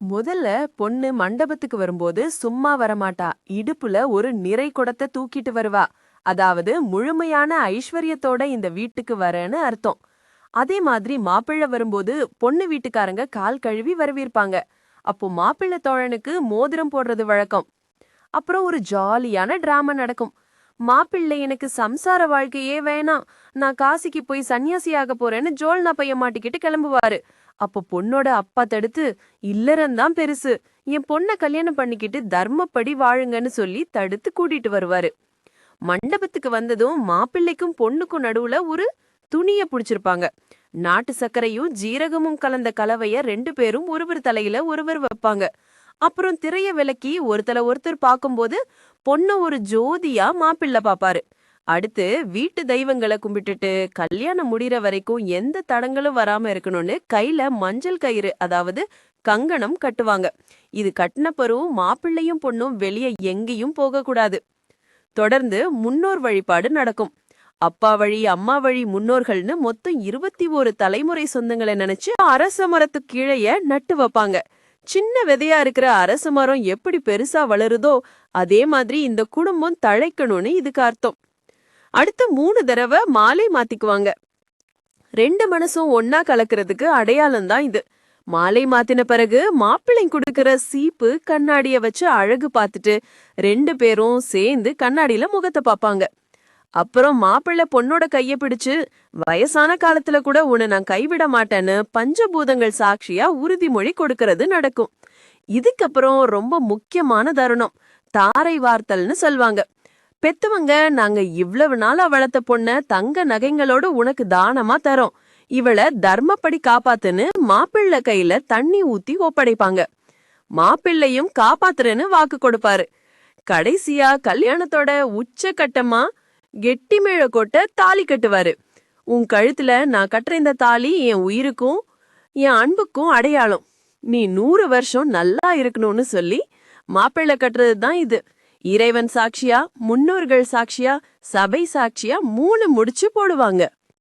முதல்ல பொண்ணு மண்டபத்துக்கு வரும்போது சும்மா வரமாட்டா. இடுப்புல ஒரு நிறை குடத்தை தூக்கிட்டு வருவா. அதாவது முழுமையான ஐஸ்வர்யத்தோட இந்த வீட்டுக்கு வரேன்னு அர்த்தம். அதே மாதிரி மாப்பிள்ளை வரும்போது பொண்ணு வீட்டுக்காரங்க கால் கழுவி வரவேற்பாங்க. அப்போ மாப்பிள்ளை தோழனுக்கு மோதிரம் போடுறது வழக்கம். அப்புறம் ஒரு ஜாலியான டிராமா நடக்கும். மாப்பிள்ளை எனக்கு சம்சார வாழ்க்கையே வேணாம். நான் காசிக்கு போய் சன்னியாசியாக போறேன்னு ஜோல்னா பையன் மாட்டிக்கிட்டு கிளம்புவாரு. அப்போ பொண்ணோட அப்பா தடுத்து இல்லறந்தான் பெருசு. என் பொண்ண கல்யாணம் பண்ணிக்கிட்டு தர்மப்படி வாழுங்கன்னு சொல்லி தடுத்து கூட்டிட்டு வருவாரு. மண்டபத்துக்கு வந்ததும் மாப்பிள்ளைக்கும் பொண்ணுக்கும் நடுவுல ஒரு துணிய புடிச்சிருப்பாங்க. நாட்டு சர்க்கரையும் ஜீரகமும் கலந்த கலவைய ரெண்டு பேரும் ஒருவர் தலையில ஒருவர் வைப்பாங்க. அப்புறம் திரைய விளக்கி ஒருத்தல ஒருத்தர் பார்க்கும்போது பொண்ணு ஒரு ஜோதியா மாப்பிள்ளை பாப்பாரு அடுத்து வீட்டு தெய்வங்களை கும்பிட்டுட்டு கல்யாணம் முடிகிற வரைக்கும் எந்த தடங்களும் வராம இருக்கணும்னு கையில மஞ்சள் கயிறு அதாவது கங்கணம் கட்டுவாங்க. இது கட்டின பருவம் மாப்பிள்ளையும் பொண்ணும் வெளியே எங்கேயும் போகக்கூடாது தொடர்ந்து முன்னோர் வழிபாடு நடக்கும். அப்பா வழி அம்மா வழி முன்னோர்கள்னு மொத்தம் இருபத்தி ஒரு தலைமுறை சொந்தங்களை நினைச்சு அரச மரத்து கீழைய நட்டு வைப்பாங்க. சின்ன விதையா இருக்கிற அரச மரம் எப்படி பெருசா வளருதோ அதே மாதிரி இந்த குடும்பம் தழைக்கணும்னு இதுக்கு அர்த்தம். அடுத்த மூணு தடவை மாலை மாத்திக்குவாங்க. ரெண்டு மனசும் ஒன்னா கலக்கிறதுக்கு அடையாளம் தான் இது. மாலை மாத்தின பிறகு மாப்பிள்ளை கொடுக்கிற சீப்பு கண்ணாடிய வச்சு அழகு பார்த்துட்டு ரெண்டு பேரும் சேர்ந்து கண்ணாடியில முகத்தை பார்ப்பாங்க. அப்புறம் மாப்பிள்ளை பொண்ணோட கைய பிடிச்சு வயசான காலத்துல கூட உன்னை நான் கைவிட மாட்டேன்னு பஞ்சபூதங்கள் சாட்சியா உறுதிமொழி கொடுக்கறது நடக்கும். இதுக்கப்புறம் ரொம்ப முக்கியமான தருணம். தாரை வார்த்தல்னு சொல்வாங்க. பெத்தவங்க நாங்க இவ்வளவு நாளா வளர்த்த பொண்ண தங்க நகைங்களோட உனக்கு தானமா தரோம். இவள தர்மப்படி காப்பாத்துன்னு மாப்பிள்ளை கையில தண்ணி ஊத்தி ஒப்படைப்பாங்க. மாப்பிள்ளையும் காப்பாத்துறேன்னு வாக்கு கொடுப்பாரு. கடைசியா கல்யாணத்தோட உச்சகட்டமா கெட்டி மேழ கொட்ட தாலி கட்டுவாரு. உன் கழுத்துல நான் கட்டுற இந்த தாலி என் உயிருக்கும் என் அன்புக்கும் அடையாளம். நீ நூறு வருஷம் நல்லா இருக்கணும்னு சொல்லி மாப்பிள்ளை கட்டுறது தான் இது. இறைவன் சாட்சியா முன்னோர்கள் சாட்சியா சபை சாட்சியா மூணு முடிச்சு போடுவாங்க.